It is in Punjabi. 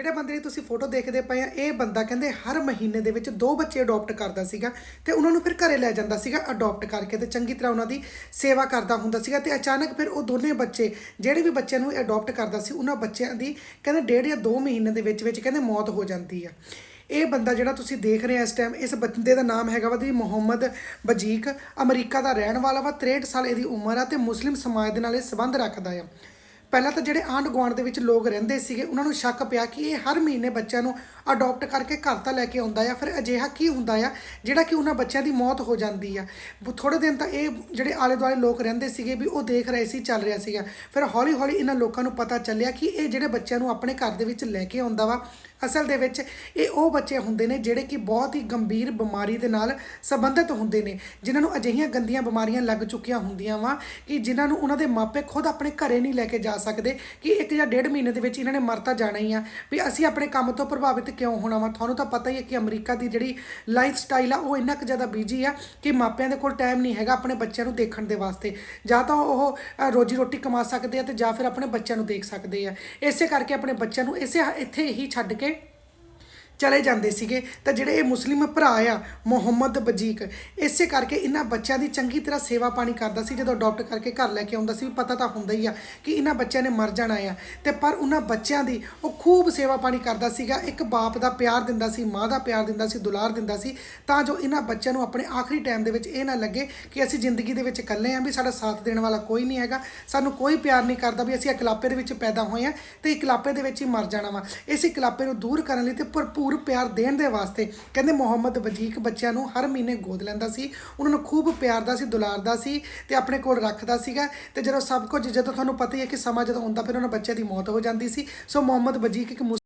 ਜਿਹੜੇ ਬੰਦੇ ਦੀ ਤੁਸੀਂ ਫੋਟੋ ਦੇਖਦੇ ਪਏ ਆ, ਇਹ ਬੰਦਾ ਕਹਿੰਦੇ ਹਰ ਮਹੀਨੇ ਦੇ ਵਿੱਚ ਦੋ ਬੱਚੇ ਅਡਾਪਟ ਕਰਦਾ ਸੀਗਾ ਤੇ ਉਹਨਾਂ ਨੂੰ ਫਿਰ ਘਰੇ ਲੈ ਜਾਂਦਾ ਸੀਗਾ ਅਡਾਪਟ ਕਰਕੇ ਤੇ ਚੰਗੀ ਤਰ੍ਹਾਂ ਉਹਨਾਂ ਦੀ ਸੇਵਾ ਕਰਦਾ ਹੁੰਦਾ ਸੀਗਾ ਤੇ ਅਚਾਨਕ ਫਿਰ ਉਹ ਦੋਨੇ ਬੱਚੇ, ਜਿਹੜੇ ਵੀ ਬੱਚਿਆਂ ਨੂੰ ਅਡਾਪਟ ਕਰਦਾ ਸੀ, ਉਹਨਾਂ ਬੱਚਿਆਂ ਦੀ ਕਹਿੰਦੇ ਡੇਢ ਜਾਂ 2 ਮਹੀਨੇ ਦੇ ਵਿੱਚ ਵਿੱਚ ਕਹਿੰਦੇ ਮੌਤ ਹੋ ਜਾਂਦੀ ਆ। ਇਹ ਬੰਦਾ ਜਿਹੜਾ ਤੁਸੀਂ ਦੇਖ ਰਹੇ ਆ ਇਸ ਟਾਈਮ ਇਸ ਬੰਦੇ ਦਾ ਨਾਮ ਹੈਗਾ ਵਾ ਜੀ ਮੁਹੰਮਦ ਬਜੀਕ ਅਮਰੀਕਾ ਦਾ ਰਹਿਣ ਵਾਲਾ ਵਾ 63 ਸਾਲ ਇਹਦੀ ਉਮਰ ਆ ਤੇ ਮੁਸਲਿਮ ਸਮਾਜ ਦੇ ਨਾਲ ਇਹ ਸੰਬੰਧ ਰੱਖਦਾ ਆ। ਪਹਿਲਾਂ ਤਾਂ ਜਿਹੜੇ ਆਂਢ ਗੁਆਂਢ ਦੇ ਵਿੱਚ ਲੋਕ ਰਹਿੰਦੇ ਸੀਗੇ, ਉਹਨਾਂ ਨੂੰ ਸ਼ੱਕ ਪਿਆ ਕਿ ਇਹ ਹਰ ਮਹੀਨੇ ਬੱਚਿਆਂ ਨੂੰ ਅਡਾਪਟ ਕਰਕੇ ਘਰ ਤਾਂ ਲੈ ਕੇ ਆਉਂਦਾ ਆ, ਫਿਰ ਅਜਿਹਾ ਕੀ ਹੁੰਦਾ ਆ, ਜਿਹੜਾ ਕਿ ਉਹਨਾਂ ਬੱਚਿਆਂ ਦੀ ਮੌਤ ਹੋ ਜਾਂਦੀ ਆ। ਥੋੜੇ ਦਿਨ ਤਾਂ ਇਹ ਜਿਹੜੇ ਆਲੇ ਦੁਆਲੇ ਲੋਕ ਰਹਿੰਦੇ ਸੀਗੇ ਵੀ ਉਹ ਦੇਖ ਰਹੇ ਸੀ, ਚੱਲ ਰਿਹਾ ਸੀਗਾ। ਫਿਰ ਹੌਲੀ ਹੌਲੀ ਇਹਨਾਂ ਲੋਕਾਂ ਨੂੰ ਪਤਾ ਚੱਲਿਆ ਕਿ ਇਹ ਜਿਹੜੇ ਬੱਚਿਆਂ ਨੂੰ ਆਪਣੇ ਘਰ ਦੇ ਵਿੱਚ ਲੈ ਕੇ ਆਉਂਦਾ ਵਾ, ਅਸਲ ਦੇ ਵਿੱਚ ਇਹ ਉਹ ਬੱਚੇ ਹੁੰਦੇ ਨੇ ਜਿਹੜੇ ਕਿ ਬਹੁਤ ਹੀ ਗੰਭੀਰ ਬਿਮਾਰੀ ਦੇ ਨਾਲ ਸੰਬੰਧਿਤ ਹੁੰਦੇ ਨੇ, ਜਿਨ੍ਹਾਂ ਨੂੰ ਅਜਿਹੀਆਂ ਗੰਦੀਆਂ ਬਿਮਾਰੀਆਂ ਲੱਗ ਚੁੱਕੀਆਂ ਹੁੰਦੀਆਂ ਵਾ ਕਿ ਜਿਨ੍ਹਾਂ ਨੂੰ ਉਹਨਾਂ ਦੇ ਮਾਪੇ ਖੁਦ ਆਪਣੇ ਘਰੇ ਨਹੀਂ ਲੈ ਕੇ ਜਾ ਸਕਦੇ ਕਿ ਇੱਕ ਜਾਂ ਡੇਢ ਮਹੀਨੇ ਦੇ ਵਿੱਚ ਇਹਨਾਂ ਨੇ ਮਰਤਾ ਜਾਣਾ ਹੀ ਆ। ਵੀ ਅਸੀਂ ਆਪਣੇ ਕੰਮ ਤੋਂ ਪ੍ਰਭਾਵਿਤ ਕਿਉਂ ਹੋਣਾ ਵਾ? ਤੁਹਾਨੂੰ ਤਾਂ ਪਤਾ ਹੀ ਹੈ ਕਿ ਅਮਰੀਕਾ ਦੀ ਜਿਹੜੀ ਲਾਈਫ ਸਟਾਈਲ ਆ, ਉਹ ਇੰਨਾ ਕੁ ਜ਼ਿਆਦਾ ਬਿਜ਼ੀ ਆ ਕਿ ਮਾਪਿਆਂ ਦੇ ਕੋਲ ਟਾਈਮ ਨਹੀਂ ਹੈਗਾ ਆਪਣੇ ਬੱਚਿਆਂ ਨੂੰ ਦੇਖਣ ਦੇ ਵਾਸਤੇ। ਜਾਂ ਤਾਂ ਉਹ ਰੋਜੀ ਰੋਟੀ ਕਮਾ ਸਕਦੇ ਆ ਤੇ ਜਾਂ ਫਿਰ ਆਪਣੇ ਬੱਚਿਆਂ ਨੂੰ ਦੇਖ ਸਕਦੇ ਆ। ਇਸੇ ਕਰਕੇ ਆਪਣੇ ਬੱਚਿਆਂ ਨੂੰ ਇਸੇ ਇੱਥੇ ਹੀ ਛੱਡ ਕੇ ਚਲੇ ਜਾਂਦੇ ਸੀਗੇ, ਤਾਂ ਜਿਹੜੇ ਇਹ ਮੁਸਲਿਮ ਭਰਾ ਆ, ਮੁਹੰਮਦ ਬਜੀਕ ਇਸੇ ਕਰਕੇ ਇਹਨਾਂ ਬੱਚਿਆਂ ਦੀ ਚੰਗੀ ਤਰ੍ਹਾਂ ਸੇਵਾ ਪਾਣੀ ਕਰਦਾ ਸੀ, ਜਦੋਂ ਅਡਾਪਟ ਕਰਕੇ ਘਰ ਲੈ ਕੇ ਆਉਂਦਾ ਸੀ, ਵੀ ਪਤਾ ਤਾਂ ਹੁੰਦਾ ਹੀ ਆ ਕਿ ਇਹਨਾਂ ਬੱਚਿਆਂ ਨੇ ਮਰ ਜਾਣਾ ਆ। ਤੇ ਪਰ ਉਹਨਾਂ ਬੱਚਿਆਂ ਦੀ ਉਹ ਖੂਬ ਸੇਵਾ ਪਾਣੀ ਕਰਦਾ ਸੀਗਾ, ਇੱਕ ਬਾਪ ਦਾ ਪਿਆਰ ਦਿੰਦਾ ਸੀ, ਮਾਂ ਦਾ ਪਿਆਰ ਦਿੰਦਾ ਸੀ, ਦੁਲਾਰ ਦਿੰਦਾ ਸੀ, ਤਾਂ ਜੋ ਇਹਨਾਂ ਬੱਚਿਆਂ ਨੂੰ ਆਪਣੇ ਆਖਰੀ ਟਾਈਮ ਦੇ ਵਿੱਚ ਇਹ ਨਾ ਲੱਗੇ ਕਿ ਅਸੀਂ ਜ਼ਿੰਦਗੀ ਦੇ ਵਿੱਚ ਇਕੱਲੇ ਆਂ, ਵੀ ਸਾਡਾ ਸਾਥ ਦੇਣ ਵਾਲਾ ਕੋਈ ਨਹੀਂ ਹੈਗਾ, ਸਾਨੂੰ ਕੋਈ ਪਿਆਰ ਨਹੀਂ ਕਰਦਾ ਵੀ ਅਸੀਂ ਇਕਲਾਪੇ ਦੇ ਵਿੱਚ ਪੈਦਾ ਹੋਏ ਆ, ਤੇ ਇਕਲਾਪੇ ਦੇ ਵਿੱਚ ਹੀ ਮਰ ਜਾਣਾ ਵਾ। ਇਸ ਇਕਲਾਪੇ ਨੂੰ ਦੂਰ ਕਰਨ ਲਈ ਤੇ ਭਰਪੂਰ ਪਿਆਰ ਦੇਣ ਦੇ ਵਾਸਤੇ। ਕਹਿੰਦੇ ਮੁਹੰਮਦ ਵਜੀਕ ਬੱਚਿਆਂ ਨੂੰ ਹਰ ਮਹੀਨੇ ਗੋਦ ਲੈਂਦਾ ਸੀ। ਉਹਨਾਂ ਨੂੰ ਖੂਬ ਪਿਆਰਦਾ ਸੀ, ਦੁਲਾਰਦਾ ਸੀ ਤੇ ਆਪਣੇ ਕੋਲ ਰੱਖਦਾ ਸੀਗਾ। ਤੇ ਜਦੋਂ ਸਭ ਕੁਝ, ਜਦੋਂ ਤੁਹਾਨੂੰ ਪਤਾ ਹੀ ਹੈ ਕਿ ਸਮਾਂ ਜਦੋਂ ਹੁੰਦਾ, ਫਿਰ ਉਹਨਾਂ ਬੱਚਿਆਂ ਦੀ ਮੌਤ ਹੋ ਜਾਂਦੀ ਸੀ। ਸੋ ਮੁਹੰਮਦ ਵਜੀਕ ਇੱਕ ਮੁਸ-